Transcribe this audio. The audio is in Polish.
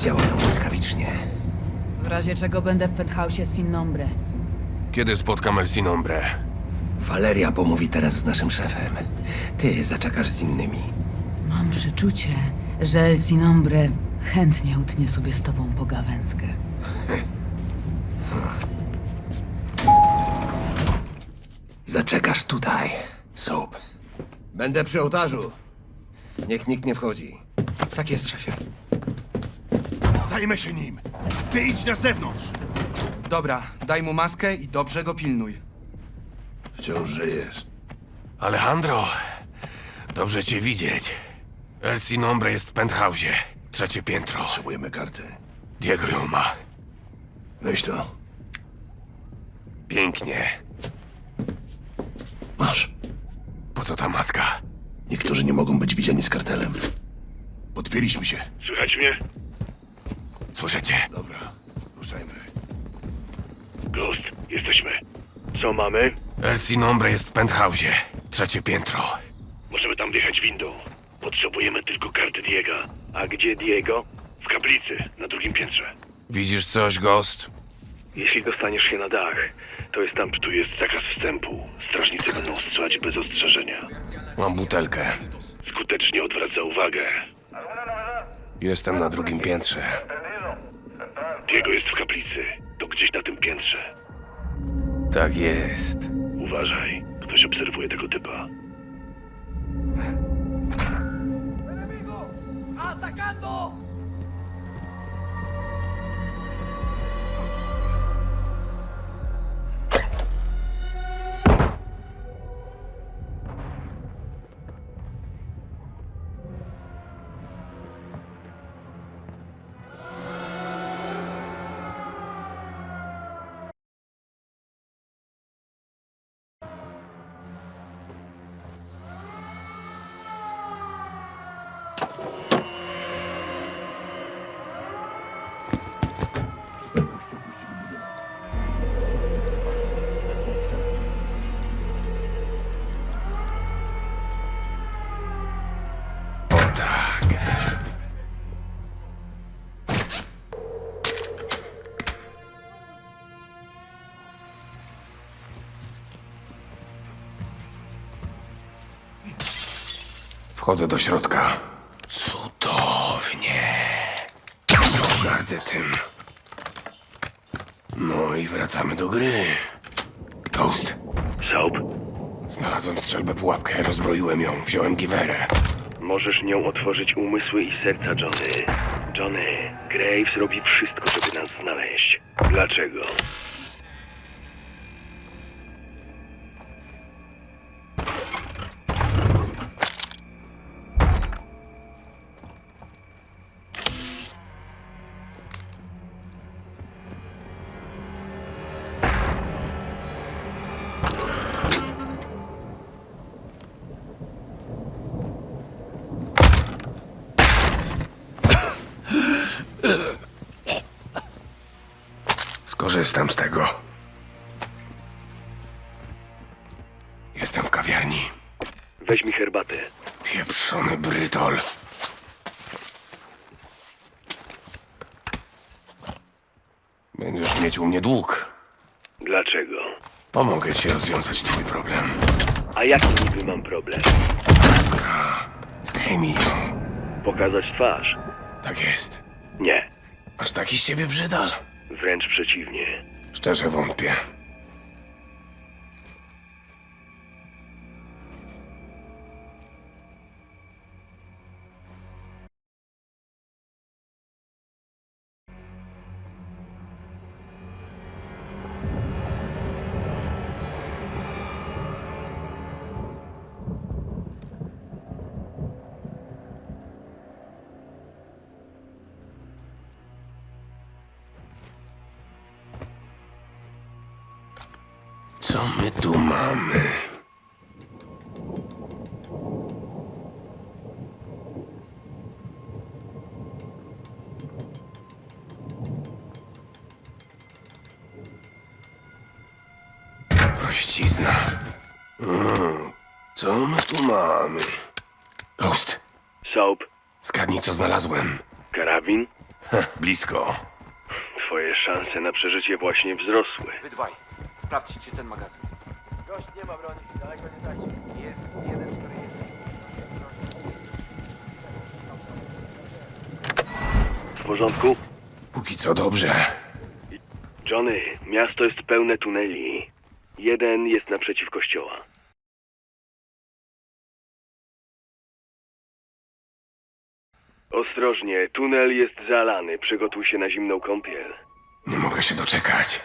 działają błyskawicznie. W razie czego będę w penthouse'ie Sin Nombre. Kiedy spotkam El Sinombre? Valeria pomówi teraz z naszym szefem. Ty zaczekasz z innymi. Mam przeczucie, że El Sin Nombre chętnie utnie sobie z tobą pogawędkę. Zaczekasz tutaj, Soap. Będę przy ołtarzu. Niech nikt nie wchodzi. Tak jest, szefie. Zajmę się nim. Ty idź na zewnątrz. Dobra, daj mu maskę i dobrze go pilnuj. Wciąż żyjesz. Alejandro, dobrze cię widzieć. El Sinombre jest w penthouse'ie. Trzecie piętro. Potrzebujemy karty. Diego ją ma. Weź to. Pięknie. Masz. Po co ta maska? Niektórzy nie mogą być widziani z kartelem. Podpięliśmy się. Słychać mnie? Słyszycie? Dobra, ruszajmy. Ghost, jesteśmy. Co mamy? El Sinombre jest w penthouse'ie. Trzecie piętro. Możemy tam wjechać windą. Potrzebujemy tylko karty Diego. A gdzie Diego? W kaplicy, na drugim piętrze. Widzisz coś, Ghost? Jeśli dostaniesz się na dach, to jest tam, tu jest zakaz wstępu. Strażnicy będą strzelać bez ostrzeżenia. Mam butelkę. Skutecznie odwraca uwagę. Jestem na drugim piętrze. Diego jest w kaplicy. To gdzieś na tym piętrze. Tak jest. Uważaj, ktoś obserwuje tego typa. O Wchodzę do środka. Gardzę tym. No i wracamy do gry. Toast. Soap, Znalazłem strzelbę pułapkę, rozbroiłem ją, wziąłem giwerę. możesz nią otworzyć umysły i serca Johnny. Johnny, Graves robi wszystko, żeby nas znaleźć. Dlaczego? Skorzystam z tego. Jestem w kawiarni. Weź mi herbatę. Pieprzony brytol. Będziesz mieć u mnie dług. Dlaczego? Pomogę ci rozwiązać twój problem. A jaki niby mam problem? Zdejmij ją. Pokazać twarz? Tak jest. Nie. Aż taki z ciebie brzydal? Wręcz przeciwnie. Szczerze wątpię. Co my tu mamy? Prościzna. Mm, co my tu mamy? Ghost, Soap, zgadnij co znalazłem. karabin? Blisko. Twoje szanse na przeżycie właśnie wzrosły. Wy dwaj, sprawdźcie ten magazyn. Gość nie ma broni, daleko nie zajdzie. Jest jeden, który jedzie. W porządku? Póki co dobrze. Johnny, miasto jest pełne tuneli. Jeden jest naprzeciw kościoła. Ostrożnie, tunel jest zalany. Przygotuj się na zimną kąpiel. Nie mogę się doczekać.